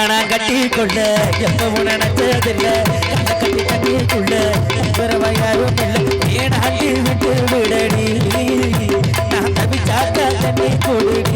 உன்னை கட்டி கொள்ள எப்பவும் நினைச்சதில்ல. கண்ணை கட்டி கட்டிக்குள்ள பிறவை யாரும் இல்லை. அள்ளி விட்டு விடடி? நான் தவிச்சாக்க தண்ணி கொடுடி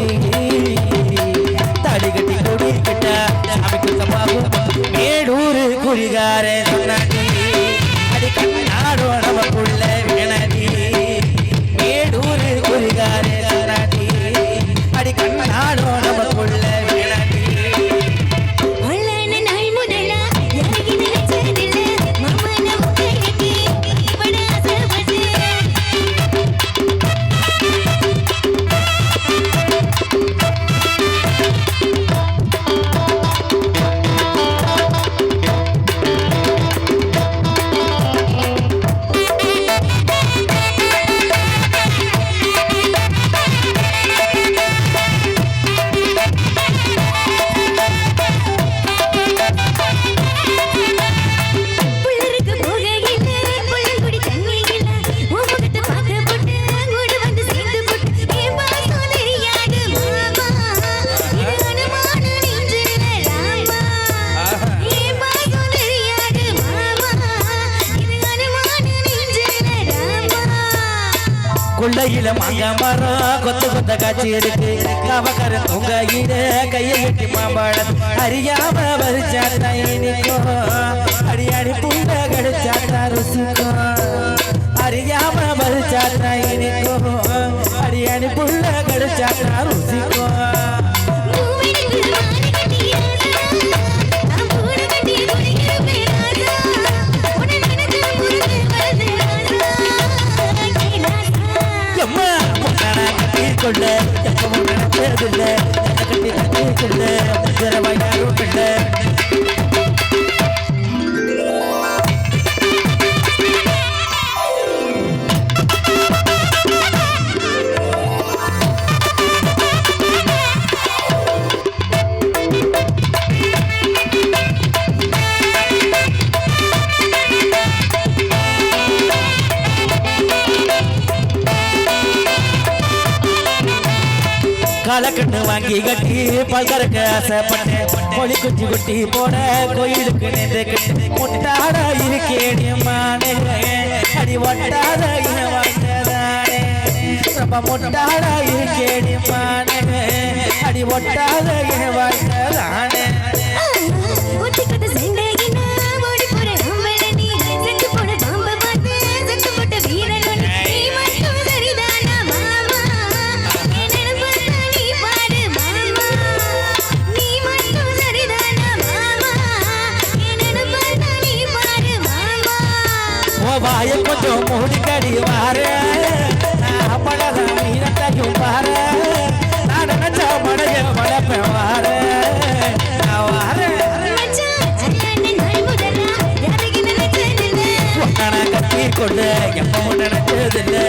கொள்ளையில மாங்க மரம் கொத்து கொத்த காட்சி இருக்கு. கவக்கர தொங்கையில கையை கட்டி மாம்பழம். அறியாம வரிச்சாத்தா இனிக்கும் அடியாடி புண்ட கடிச்சாத்தா ருசிக்கும் அறியாம வரிச்சாத்தா இனிக்கும் அடியாடி புள்ள கடிச்சாத்தா ருசிக்கும் கொள்ள. எப்பவும் நினைச்சதில்ல கட்டி கட்டி கொள்ள முதிரவா யாரும் இல்லை. காலக்கண்ணு வாங்கி கட்டி பல்கறக்க ஆசைப்பட்டேன். மொழி குச்சி குட்டி போட கோயிலுக்கு நின்று கட்டு முட்டாட இருக்கேடி அடி ஒட்டாத வாங்கதானே ரொம்ப முட்டாட அடி ஒட்டாத வாய கொஞ்சம் மூடிக்கடி வாரு. பழக மீனத்தையும் பாரு. நான் நினைச்ச மடைய வளப்பேன் வாரு. கொண்டு எப்பவும் நினைச்சதில்லை.